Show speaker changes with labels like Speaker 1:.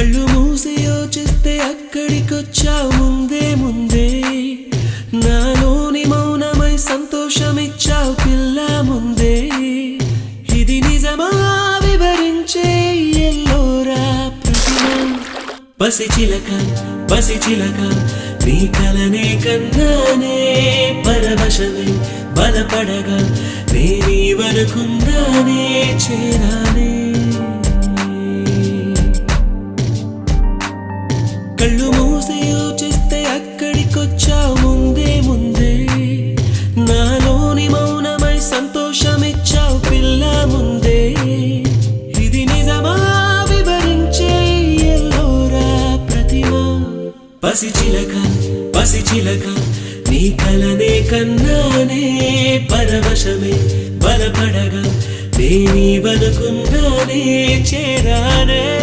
Speaker 1: కళ్ళు మూసి యోచిస్తే అక్కడికొచ్చావు ముందే ముందే. నాలోని మౌనమై సంతోషమిచ్చావు పిల్ల ముందే. ఇది నిజమా? వివరించే ఎల్లోరా ప్రతిమ. పసి చిలక పసి చిలక నీ కలనే కన్నానే. పరవశమే బలపడగా నేనీ వరకుందానే చేరా కళ్ళు మూసి యోచిస్తే అక్కడికొచ్చావు ముందే ముందే. నాలోని మౌనమై సంతోషమిచ్చావు పిల్ల ముందే. ఇది నిజమా? వివరించే ఎల్లోరా ప్రతిమ. పసి చిలక పసి చిలక నీ కలనే కన్నానే పరవశమే. బలపడగా నేనీ వనుకున్నానే చేరానే.